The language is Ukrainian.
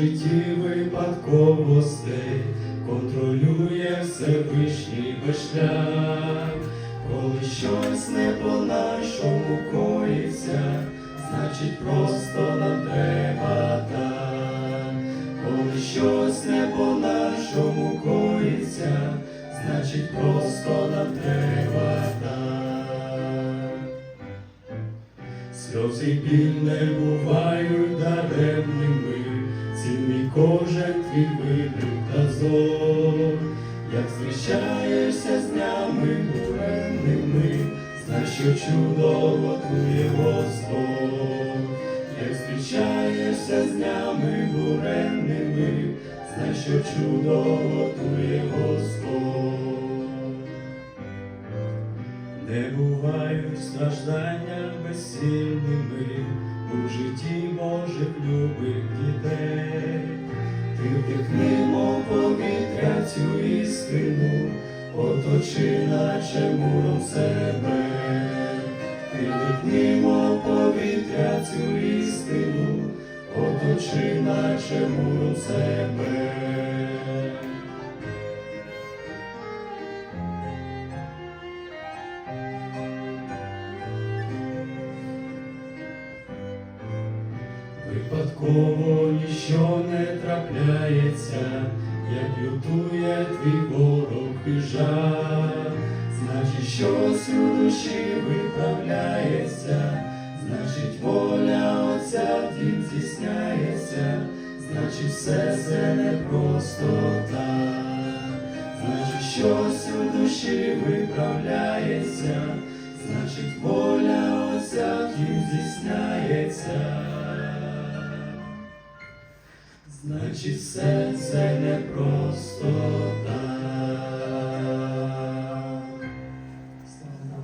житті випадковостей контролює Всевишній весь шлях. Коли щось не по-нашому коїться, значить просто нам треба так. Коли щось не по-нашому коїться, значить просто нам треба так. Сльози біль не бувають кожен твій вибір та зор. Як зустрічаєшся з днями буренними, знай, що чудо готує Господь. Як зустрічаєшся з днями буренними, знай, що чудо готує Господь. Не бувають страждання безсильними у житті Божих любих дітей. Ти вдихнемо повітря цю істину, оточи наче муром себе. Ти вдихнемо повітря цю істину, оточи наче муром себе. Випадково ніщо не трапляється, як лютує твій ворог і жах. Значить, щось у душі виправляється, значить, воля Отця в дім здійсняється, значить, все це не просто так. Значить, щось у душі виправляється, значить, воля Отця дім здійсняється. Значить, все це не просто